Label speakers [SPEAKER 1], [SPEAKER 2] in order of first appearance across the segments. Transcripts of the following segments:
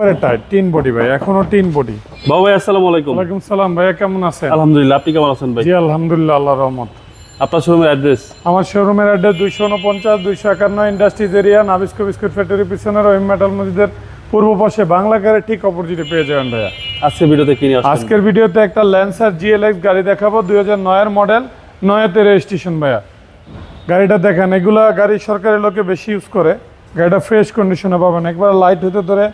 [SPEAKER 1] একবারে tight tin body ভাই এখনও টিন বডি।
[SPEAKER 2] বাবু ভাই আসসালামু আলাইকুম।
[SPEAKER 1] ওয়ালাইকুম সালাম ভাইয়া কেমন আছেন?
[SPEAKER 2] আলহামদুলিল্লাহ আপনি কেমন আছেন ভাই?
[SPEAKER 1] জি আলহামদুলিল্লাহ আল্লাহ রহমত।
[SPEAKER 2] আপনার শোরুমের অ্যাড্রেস
[SPEAKER 1] আমার শোরুমের অ্যাড্রেস দুইশো উনপঞ্চাশ দুইশো একান্ন industries area Nabisco biscuit factory পিছনের ওই মেটাল মসজিদের পূর্ব পাশে বাংলা কারে ঠিক অপোজিটে পেয়ে যাবেন ভাইয়া।
[SPEAKER 2] আজকে ভিডিওতে কিনে
[SPEAKER 1] আজকের ভিডিওতে একটা ল্যান্সার জিএলএক্স গাড়ি দেখাবো দুই হাজার নয়ের মডেল নয়াতে রেজিস্ট্রেশন ভাইয়া। গাড়িটা দেখেন এগুলা গাড়ি সরকারি লোকে বেশি ইউজ করে। গাড়িটা ফ্রেশ কন্ডিশনে পাবেন। একবার লাইট হতে ধরে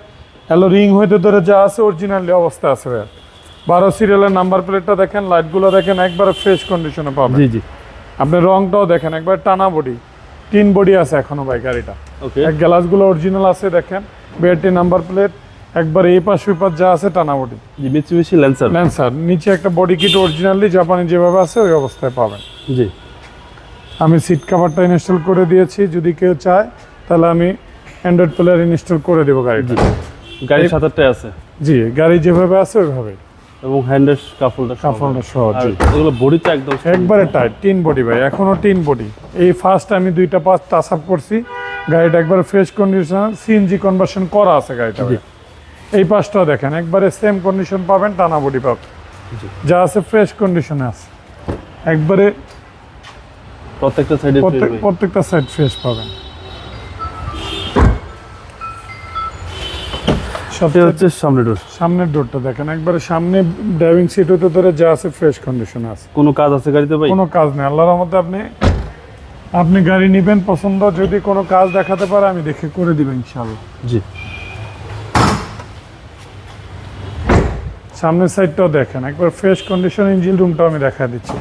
[SPEAKER 1] হ্যালো রিং হইতে ধরে যা আছে অরিজিনালি অবস্থা আছে ভাইয়া। বারো সিরিয়ালের নাম্বার প্লেটটা দেখেন লাইটগুলো দেখেন একবার ফ্রেশ কন্ডিশনে পাবেন।
[SPEAKER 2] জি জি।
[SPEAKER 1] আপনি রংটাও দেখেন একবার টানা বডি তিন বডি আছে এখনও ভাই গাড়িটা।
[SPEAKER 2] ওকে
[SPEAKER 1] এক গ্লাসগুলো অরিজিনাল আছে দেখেন বিআরটি নাম্বার প্লেট একবার এই পাশ ওই পাশ যা আছে টানা বডি
[SPEAKER 2] জি মিচুবিশি ল্যান্সার
[SPEAKER 1] ল্যান্সার নিচে একটা বডি কিট অরিজিনালি জাপানি যেভাবে আছে ওই অবস্থায় পাবেন।
[SPEAKER 2] জি।
[SPEAKER 1] আমি সিট কাভারটা ইনস্টল করে দিয়েছি যদি কেউ চায় তাহলে আমি অ্যান্ড্রয়েড প্লেয়ার ইনস্টল করে দেবো গাড়িটা।
[SPEAKER 2] সাতারটায় আছে।
[SPEAKER 1] জি গাড়ি যেভাবে আছে ওইভাবে।
[SPEAKER 2] এবং হ্যান্ডের কাফলটা
[SPEAKER 1] কাফলটা সহ জি।
[SPEAKER 2] এগুলো বডিটা একদম
[SPEAKER 1] একবারে টাইট তিন বডি ভাই এখনও তিন বডি এই ফার্স্ট আমি দুইটা পাঁচ টাচ আপ করছি গাড়িটা একবারে ফ্রেশ কন্ডিশন সিএনজি কনভার্সন করা আছে গাড়িটা। এই পাশটাও দেখেন একবারে সেম কন্ডিশন পাবেন টানা বডি পাবেন। যা আছে ফ্রেশ কন্ডিশনে আছে। একবারে
[SPEAKER 2] প্রত্যেকটা সাইডে
[SPEAKER 1] প্রত্যেক প্রত্যেকটা সাইড ফ্রেশ পাবেন। সবচেয়ে
[SPEAKER 2] হচ্ছে সামনে ডোর
[SPEAKER 1] সামনের ডোরটা দেখেন একবারে সামনে ড্রাইভিং সিট হতে ধরে যা আছে ফ্রেশ কন্ডিশনে আছে।
[SPEAKER 2] কোনো কাজ আছে গাড়িতে ভাই?
[SPEAKER 1] কোনো কাজ নেই আল্লাহর রহমতে আপনি আপনি গাড়ি নেবেন পছন্দ যদি কোনো কাজ দেখাতে পারে আমি দেখে করে দিব ইনশাআল্লাহ।
[SPEAKER 2] জি।
[SPEAKER 1] সামনের সাইডটাও দেখেন একবার ফ্রেশ কন্ডিশন ইঞ্জিন রুমটাও আমি দেখা দিচ্ছি।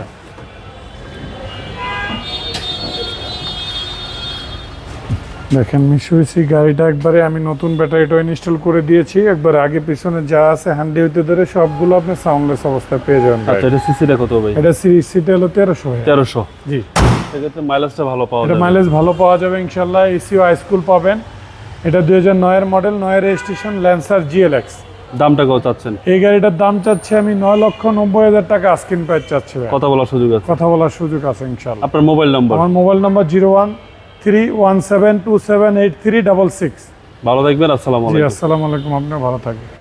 [SPEAKER 1] দেখেন মিশুইসি গাড়িটা একবারে আমি নতুন ব্যাটারিটা ইনস্টল করে দিয়েছি। একবার আগে পিছনে যা আছে হ্যান্ডি হইতে ধরে সবগুলো আপনি সাউন্ডলেস অবস্থায় পেয়ে যাবেন
[SPEAKER 2] আচ্ছা। এটা সিসিটা কত ভাই?
[SPEAKER 1] এটা সিরিজ সিট হলো তেরোশো
[SPEAKER 2] তেরোশো।
[SPEAKER 1] জি।
[SPEAKER 2] সেক্ষেত্রে মাইলেজটা ভালো পাওয়া যাবে।
[SPEAKER 1] মাইলেজ ভালো পাওয়া যাবে ইনশাল্লাহ এসিও হাই স্কুল পাবেন। এটা দুই হাজার নয়ের মডেল নয়ের রেজিস্ট্রেশন ল্যান্সার জিএলএক্স
[SPEAKER 2] দামটা কত চাচ্ছেন?
[SPEAKER 1] এই গাড়িটার দাম চাচ্ছি আমি নয় লক্ষ নব্বই হাজার টাকা আস্কিন প্রাইস চাচ্ছি ভাই।
[SPEAKER 2] কথা বলার সুযোগ আছে।
[SPEAKER 1] কথা বলার সুযোগ আছে ইনশাল্লাহ।
[SPEAKER 2] আপনার মোবাইল নাম্বার
[SPEAKER 1] আমার mobile number zero one three one seven two seven eight three double six
[SPEAKER 2] ভালো থাকবেন আসসালামু আলাইকুম।
[SPEAKER 1] আসসালামু আলাইকুম আপনিও ভালো থাকবেন।